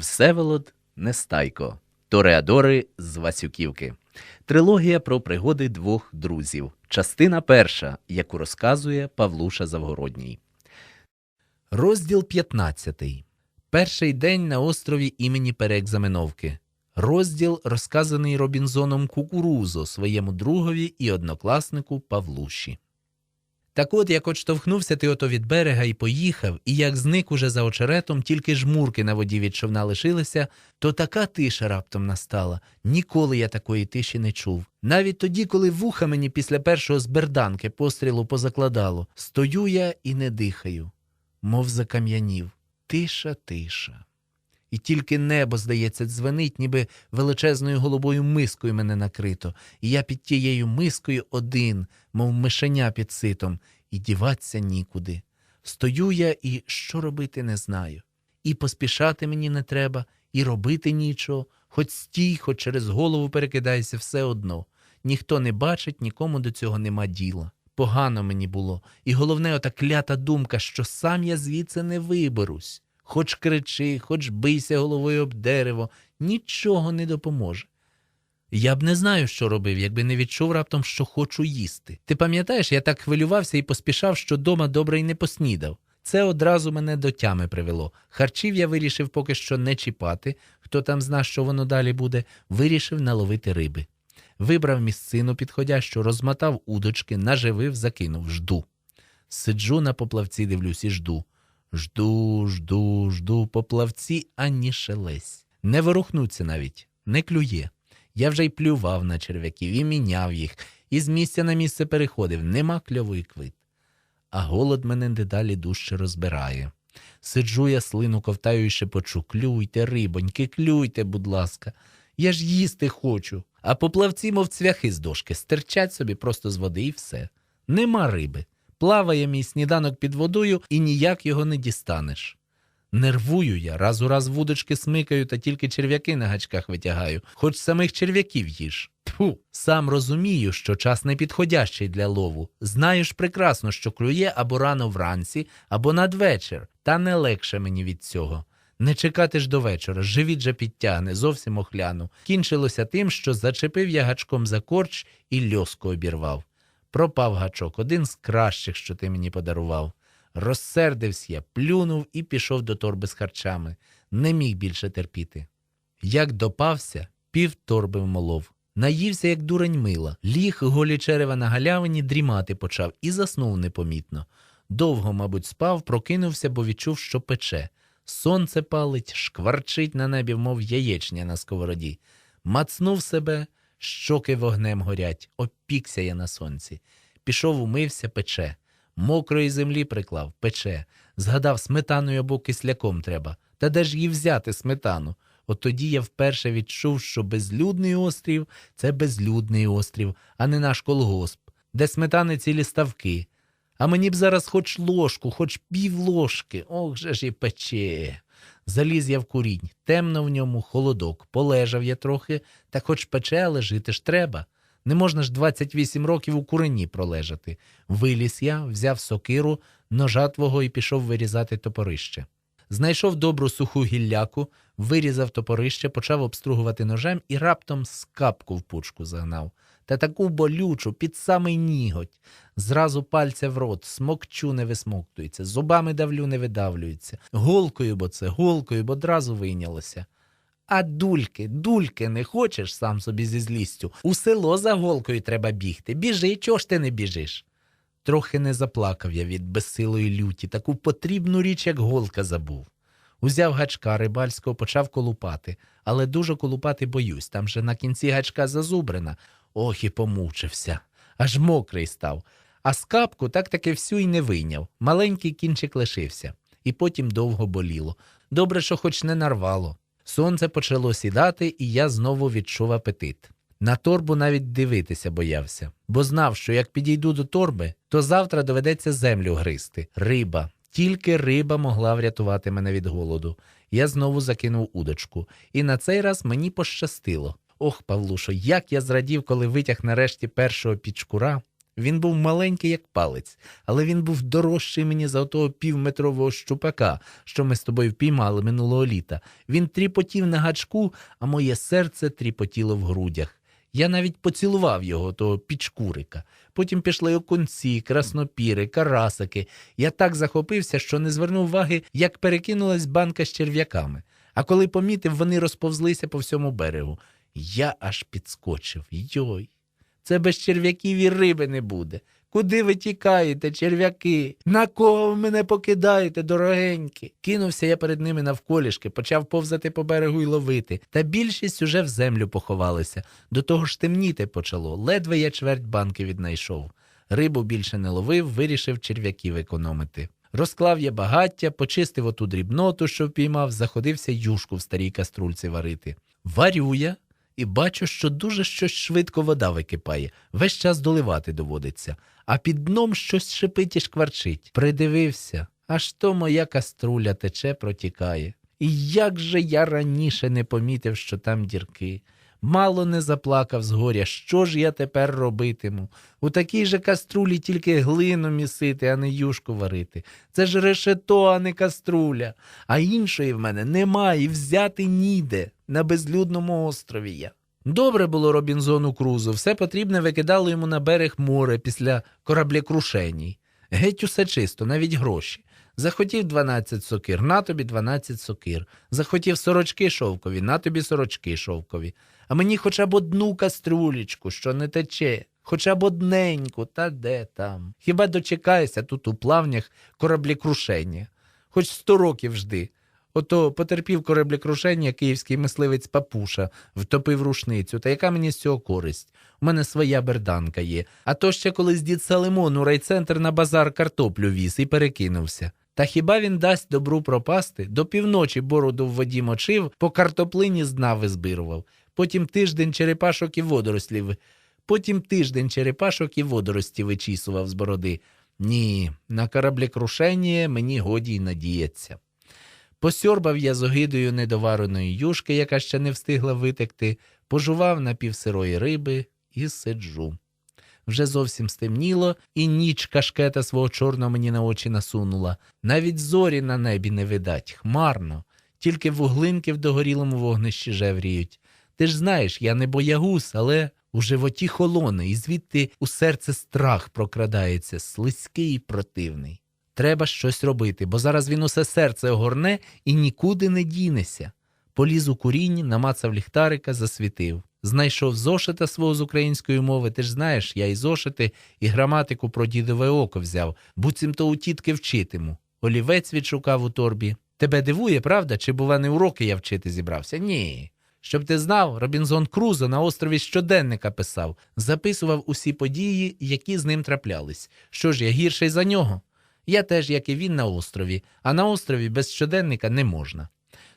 Всеволод Нестайко. Тореадори з Васюківки. Трилогія про пригоди двох друзів. Частина перша, яку розказує Павлуша Завгородній. Розділ 15. Перший день на острові імені Переекзаменовки. Розділ, розказаний Робінзоном Кукурузо своєму другові і однокласнику Павлуші. Так от, як отштовхнувся ти ото від берега і поїхав, і як зник уже за очеретом, тільки жмурки на воді від човна лишилися, то така тиша раптом настала. Ніколи я такої тиші не чув. Навіть тоді, коли вуха мені після першого з берданки пострілу позакладало, стою я і не дихаю, мов закам'янів. Тиша, тиша. І тільки небо, здається, дзвенить, ніби величезною голубою мискою мене накрито, і я під тією мискою один, мов мишеня під ситом, і діватися нікуди. Стою я і що робити не знаю. І поспішати мені не треба, і робити нічого, хоч стій, хоч через голову перекидайся, все одно. Ніхто не бачить, нікому до цього нема діла. Погано мені було, і головне, ота клята думка, що сам я звідси не виберусь. Хоч кричи, хоч бийся головою об дерево, нічого не допоможе. Я б не знаю, що робив, якби не відчув раптом, що хочу їсти. Ти пам'ятаєш, я так хвилювався і поспішав, що дома добре й не поснідав. Це одразу мене до тями привело. Харчів я вирішив поки що не чіпати, хто там зна, що воно далі буде, вирішив наловити риби. Вибрав місцину підходящу, розмотав удочки, наживив, закинув, жду. Сиджу на поплавці, дивлюсь і жду. Жду, жду, жду поплавці, ані шелесь. Не ворухнуться навіть, не клює. Я вже й плював на черв'яків і міняв їх, і з місця на місце переходив, нема кльової квит. А голод мене дедалі дужче розбирає. Сиджу я слину ковтаю і шепочу клюйте, рибоньки, клюйте, будь ласка. Я ж їсти хочу. А поплавці, мов цвяхи з дошки, стирчать собі просто з води і все. Нема риби. Плаває мій сніданок під водою і ніяк його не дістанеш. Нервую я, раз у раз вудочки смикаю та тільки черв'яки на гачках витягаю, хоч самих черв'яків їж. Тьфу, сам розумію, що час не підходящий для лову. Знаю прекрасно, що клює або рано вранці, або надвечір, та не легше мені від цього. Не чекати ж до вечора, живіт же підтягне, зовсім охляну. Кінчилося тим, що зачепив я гачком за корч і льоску обірвав. Пропав гачок, один з кращих, що ти мені подарував. Розсердився я, плюнув і пішов до торби з харчами. Не міг більше терпіти. Як допався, пів торби вмолов. Наївся, як дурень мила, ліг голі черева на галявині, дрімати почав і заснув непомітно. Довго, мабуть, спав, прокинувся, бо відчув, що пече. Сонце палить, шкварчить на небі, мов яєчня на сковороді. Мацнув себе, щоки вогнем горять, опікся я на сонці. Пішов, умився, пече. Мокрої землі приклав, пече. Згадав, сметаною або кисляком треба. Та де ж її взяти сметану? От тоді я вперше відчув, що безлюдний острів це безлюдний острів, а не наш колгосп, де сметани цілі ставки. А мені б зараз хоч ложку, хоч пів ложки. Ох же ж і пече. Заліз я в курінь, темно в ньому, холодок, полежав я трохи, та хоч пече, але жити ж треба. Не можна ж 28 років у курені пролежати. Виліз я, взяв сокиру, ножа твого і пішов вирізати топорище. Знайшов добру суху гілляку, вирізав топорище, почав обстругувати ножем і раптом скапку в пучку загнав. Та таку болючу, під самий ніготь. Зразу пальця в рот, смокчу не висмоктується, зубами давлю не видавлюється. Голкою, бо це, голкою, бо одразу вийнялося. А дульки, дульки не хочеш сам собі зі злістю. У село за голкою треба бігти. Біжи, чого ж ти не біжиш? Трохи не заплакав я від безсилої люті, таку потрібну річ, як голка забув. Узяв гачка рибальського, почав колупати, але дуже колупати боюсь, там же на кінці гачка зазубрина. Ох і помучився, аж мокрий став. А скапку так таки всю й не вийняв. Маленький кінчик лишився, і потім довго боліло. Добре, що хоч не нарвало. Сонце почало сідати, і я знову відчув апетит. На торбу навіть дивитися боявся, бо знав, що як підійду до торби, то завтра доведеться землю гризти. Риба. Тільки риба могла врятувати мене від голоду. Я знову закинув удочку, і на цей раз мені пощастило. Ох, Павлушо, як я зрадів, коли витяг нарешті першого підшкура. Він був маленький, як палець, але він був дорожчий мені за того півметрового щупака, що ми з тобою впіймали минулого літа. Він тріпотів на гачку, а моє серце тріпотіло в грудях. Я навіть поцілував його, того пічкурика. Потім пішли окунці, краснопіри, карасики. Я так захопився, що не звернув уваги, як перекинулась банка з черв'яками. А коли помітив, вони розповзлися по всьому берегу. Я аж підскочив. Йой, це без черв'яків і риби не буде. Куди ви тікаєте, черв'яки? На кого ви мене покидаєте, дорогенькі? Кинувся я перед ними навколішки, почав повзати по берегу й ловити, та більшість уже в землю поховалися. До того ж темніти почало. Ледве я чверть банки віднайшов. Рибу більше не ловив, вирішив черв'яків економити. Розклав я багаття, почистив оту дрібноту, що впіймав, заходився юшку в старій каструльці варити. Варю я і бачу, що дуже щось швидко вода википає, весь час доливати доводиться, а під дном щось шипить і шкварчить. Придивився, аж то моя каструля тече, протікає. І як же я раніше не помітив, що там дірки. Мало не заплакав з горя, що ж я тепер робитиму? У такій же каструлі тільки глину місити, а не юшку варити. Це ж решето, а не каструля. А іншої в мене немає взяти ніде, на безлюдному острові я. Добре було Робінзону Крузу, все потрібне викидало йому на берег море після кораблекрушеній. Геть усе чисто, навіть гроші. Захотів 12 сокир, на тобі 12 сокир. Захотів сорочки шовкові, на тобі сорочки шовкові. А мені хоча б одну каструлечку, що не тече, хоча б одненьку, та де там. Хіба дочекайся тут у плавнях кораблекрушення? Хоч сто років жди. Ото потерпів кораблекрушення київський мисливець Папуша, втопив рушницю. Та яка мені з цього користь? У мене своя берданка є. А то ще колись дід Салимон у райцентр на базар картоплю віз і перекинувся. Та хіба він дасть добру пропасти? До півночі бороду в воді мочив, по картоплині з дна визбирував. Потім тиждень черепашок і водорослів. Потім тиждень черепашок і водорості вичісував з бороди. Ні, на кораблекрушення мені годі й надіється. Посьорбав я з огидою недовареної юшки, яка ще не встигла витекти, пожував напівсирої риби і сиджу. Вже зовсім стемніло, і ніч кашкета свого чорного мені на очі насунула. Навіть зорі на небі не видать, хмарно, тільки вуглинки в догорілому вогнищі жевріють. Ти ж знаєш, я не боягуз, але у животі холоне, і звідти у серце страх прокрадається, слизький і противний. Треба щось робити, бо зараз він усе серце огорне і нікуди не дінеся. Поліз у курінь, намацав ліхтарика, засвітив. Знайшов зошита свого з української мови. Ти ж знаєш, я і зошити, і граматику про дідове око взяв, буцімто у тітки вчитиму. Олівець відшукав у торбі. Тебе дивує, правда? Чи, бува, не уроки я вчити зібрався? Ні. Щоб ти знав, Робінзон Крузо на острові щоденника писав, записував усі події, які з ним траплялись. Що ж я гірший за нього? Я теж, як і він, на острові, а на острові без щоденника не можна.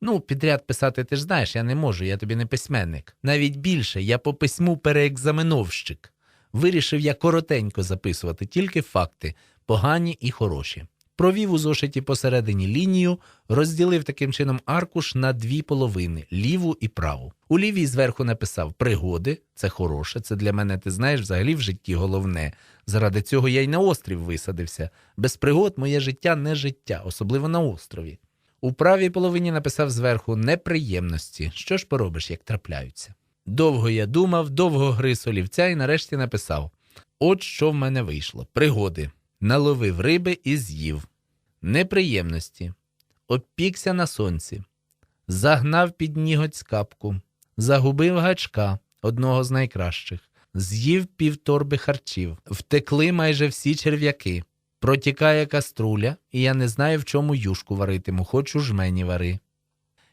Ну, підряд писати ти ж знаєш, я не можу, я тобі не письменник. Навіть більше, я по письму переекзаменовщик. Вирішив я коротенько записувати тільки факти, погані і хороші. Провів у зошиті посередині лінію, розділив таким чином аркуш на дві половини ліву і праву. У лівій зверху написав пригоди, це хороше, це для мене, ти знаєш, взагалі в житті головне. Заради цього я й на острів висадився. Без пригод моє життя не життя, особливо на острові. У правій половині написав зверху неприємності. Що ж поробиш, як трапляються. Довго я думав, довго гриз олівця і нарешті написав: От що в мене вийшло: пригоди. Наловив риби і з'їв. Неприємності. Обпікся на сонці. Загнав під ніготь скапку. Загубив гачка, одного з найкращих. З'їв півторби харчів. Втекли майже всі черв'яки. Протікає каструля, і я не знаю, в чому юшку варитиму, хочу жмені вари.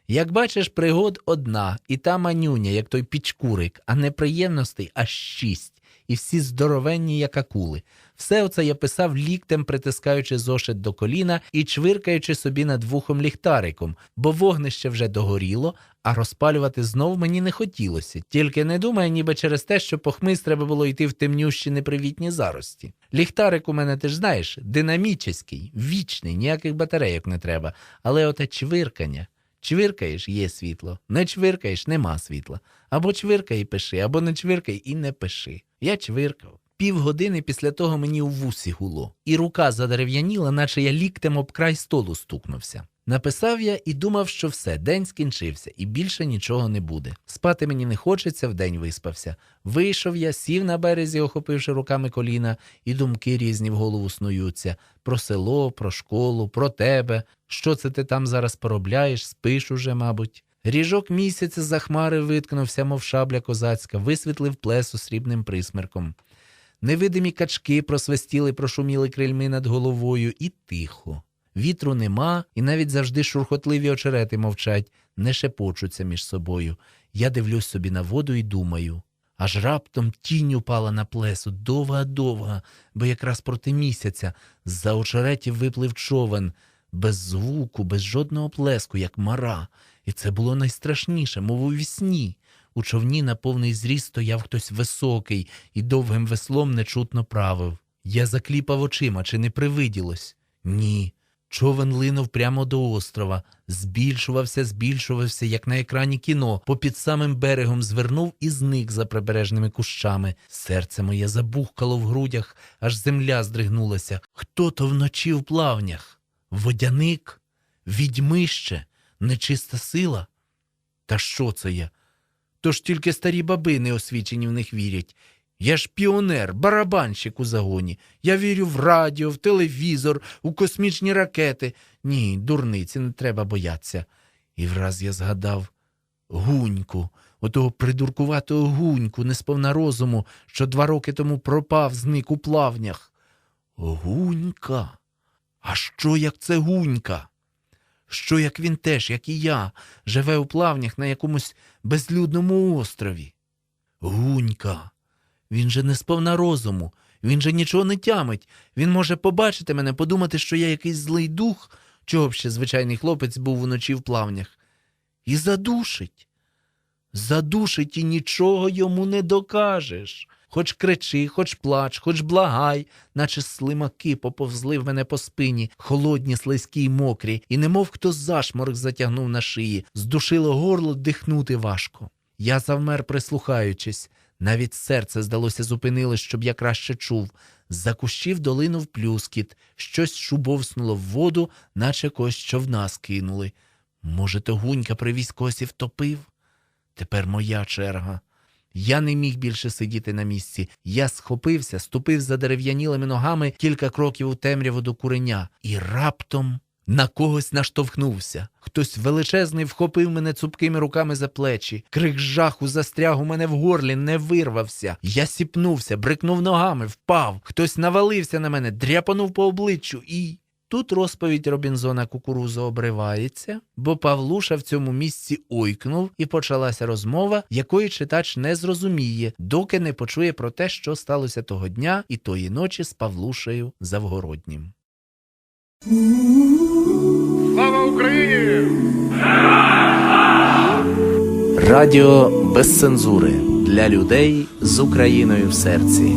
Як бачиш, пригод одна, і та манюня, як той пічкурик, а неприємностей аж шість, і всі здоровенні, як акули. Все оце я писав ліктем, притискаючи зошит до коліна і чвиркаючи собі над вухом ліхтариком, бо вогнище вже догоріло, а розпалювати знов мені не хотілося. Тільки не думай, ніби через те, що похмиз треба було йти в темнющі непривітні зарості. Ліхтарик у мене, ти ж знаєш, динамічний, вічний, ніяких батарейок не треба, але оте чвиркання. Чвиркаєш є світло, не чвиркаєш нема світла. Або чвиркай і пиши, або не чвиркай і не пиши. Я чвиркав. Півгодини після того мені у вусі гуло, і рука задерев'яніла, наче я ліктем об край столу стукнувся. Написав я і думав, що все, день скінчився, і більше нічого не буде. Спати мені не хочеться, вдень виспався. Вийшов я, сів на березі, охопивши руками коліна, і думки різні в голову снуються про село, про школу, про тебе. Що це ти там зараз поробляєш, спиш уже, мабуть. Ріжок місяця за хмари виткнувся, мов шабля козацька, висвітлив плесу срібним присмерком. Невидимі качки просвистіли, прошуміли крильми над головою, і тихо. Вітру нема, і навіть завжди шурхотливі очерети мовчать, не шепочуться між собою. Я дивлюсь собі на воду і думаю. Аж раптом тінь упала на плесу, довга-довга, бо якраз проти місяця з-за очеретів виплив човен, без звуку, без жодного плеску, як мара. І це було найстрашніше, мов у вісні. У човні на повний зріст стояв хтось високий і довгим веслом нечутно правив. Я закліпав очима, чи не привиділось? Ні. Човен линув прямо до острова, збільшувався, збільшувався, як на екрані кіно, попід самим берегом звернув і зник за прибережними кущами. Серце моє забухкало в грудях, аж земля здригнулася. Хто то вночі в плавнях? Водяник? Відьмище? Нечиста сила? Та що це я? Тож тільки старі баби неосвічені в них вірять. Я ж піонер, барабанщик у загоні. Я вірю в радіо, в телевізор, у космічні ракети. Ні, дурниці, не треба боятися. І враз я згадав гуньку, отого придуркуватого гуньку, несповна розуму, що два роки тому пропав, зник у плавнях. Гунька. А що як це гунька? Що як він теж, як і я, живе у плавнях на якомусь безлюдному острові? Гунька. Він же не сповна розуму, він же нічого не тямить. Він може побачити мене, подумати, що я якийсь злий дух, чого б ще звичайний хлопець був уночі в плавнях, і задушить. Задушить і нічого йому не докажеш. Хоч кричи, хоч плач, хоч благай, наче слимаки поповзли в мене по спині, холодні, слизькі й мокрі, і немов хто зашморок затягнув на шиї, здушило горло дихнути важко. Я завмер, прислухаючись. Навіть серце, здалося, зупинилось, щоб я краще чув. З-за кущів долинув плюскіт, щось шубовснуло в воду, наче когось човна скинули. Може, то гунька привіз когось і втопив? Тепер моя черга. Я не міг більше сидіти на місці. Я схопився, ступив за дерев'янілими ногами кілька кроків у темряву до куреня, і раптом на когось наштовхнувся. Хтось величезний вхопив мене цупкими руками за плечі. Крик жаху застряг у мене в горлі, не вирвався. Я сіпнувся, брикнув ногами, впав. Хтось навалився на мене, дряпанув по обличчю і. Тут розповідь Робінзона кукурузу обривається, бо Павлуша в цьому місці ойкнув, і почалася розмова, якої читач не зрозуміє, доки не почує про те, що сталося того дня і тої ночі з Павлушею Завгороднім. Радіо без цензури для людей з Україною в серці.